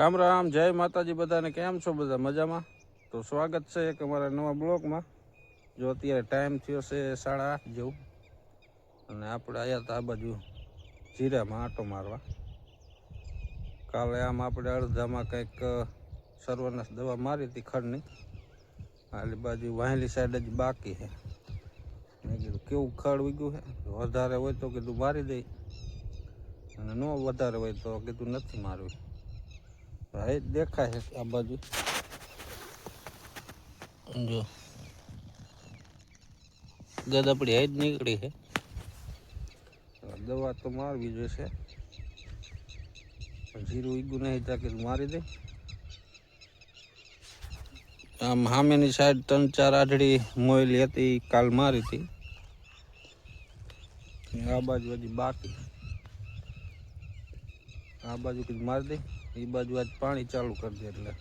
રામ રામ, જય માતાજી બધાને. કેમ છો બધા? મજામાં? તો સ્વાગત છે એક અમારા નવા બ્લોગમાં. જો અત્યારે ટાઈમ થયો છે સાડા આઠ જેવું. અને આપણે આવ્યા હતા આ બાજુ જીરામાં આંટો મારવા. કાલે આમ આપણે અડધામાં કંઈક સર્વનાશ દવા મારી હતી ખડની. આલી બાજુ વાહેલી સાઈડ જ બાકી છે. મેં કીધું, કેવું ખડ ઉગ્યું છે? વધારે હોય તો કીધું, મારી દઈ અને ન વધારે હોય તો કીધું, નથી મારવું એ દેખાય છે આ બાજુ. જો. દદાપડી હાઈ જ નીકળી છે. દવા તો મારવી જોઈશે. જીરું ઈગું નહીં તાકે મારી દે. આમ સામેની સાઈડ ત્રણ ચાર આઢળી મોયલી હતી, કાલ મારી હતી. આ બાજુ હજી બાકી. આ બાજુ કીધું મારી દે. એ બાજુ આજ પાણી ચાલુ કરી દે એટલે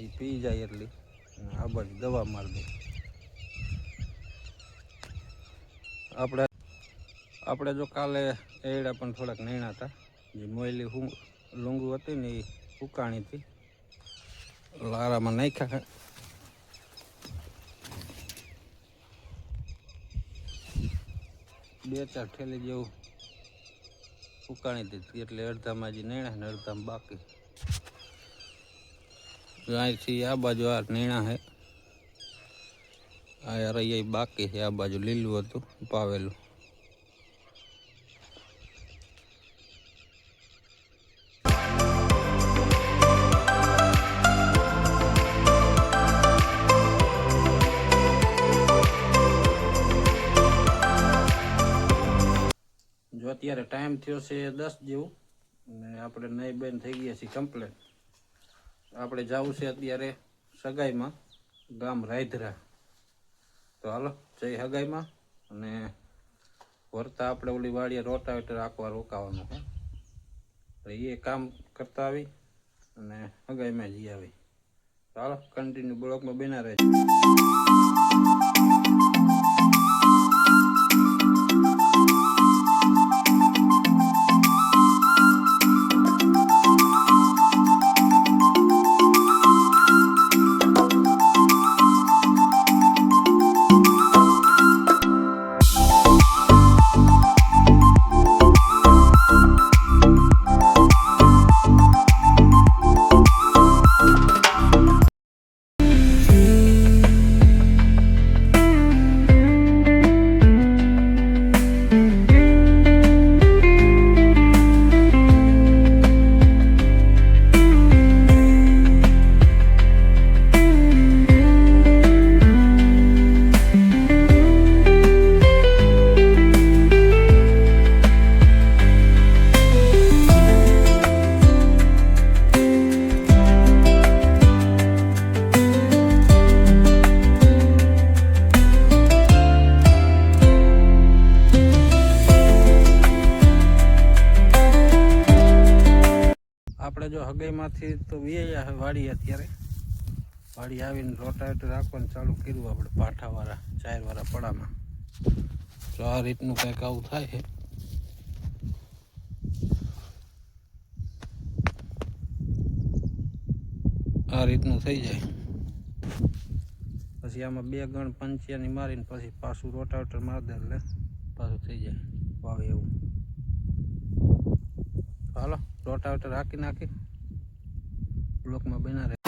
એ પી જાય એટલી આ બાજુ દવા મારી દે. આપણે આપણે જો કાલે એડા પણ થોડાક નૈણા હતા. જે મોયલી હું લૂંગુ હતી ને એ ઉકાણી હતી. લારામાં નાખ્યા બે ચાર ઠેલી જેવું ઉકાણી દીધી એટલે અડધામાં હજી નેણા ને અડધામાં બાકી. જો અહીંથી આ બાજુ આ નેણા છે આ અહીંયા બાકી છે આ બાજુ લીલું હતું, પાવેલું. અત્યારે ટાઈમ થયો છે દસ જેવું. અને આપણે નહીં બેન થઈ ગયા છીએ કમ્પ્લેટ આપણે જવું છે અત્યારે સગાઈમાં, ગામ રાયધરા. તો હાલો જઈ સગાઈમાં અને વરતા આપણે ઓલી વાડીએ રોટાવેટર આખવા રોકાવાનું છે. એ કામ કરતા આવી અને હગાઈમાં જઈ આવી. ચાલો કન્ટિન્યુ બ્લોકમાં બેના રહે આપણે જો હગાઈમાંથી તો વ્યાયા હવે વાડી અત્યારે. વાડી આવીને રોટાવેટર રાખવાનું ચાલુ કર્યું આપણે પાઠાવાળા ચારવાળા પડામાં. તો આ રીતનું કંઈક આવું થાય છે. આ રીતનું થઈ જાય. પછી આમાં બે ગણ પંચ્યાની મારીને પછી પાછું રોટાવેટર મારી દે એટલે પાછું થઈ જાય. વાવે એવું હાલો રોટાવેટર રાખી નાખી. બ્લોકમાં બના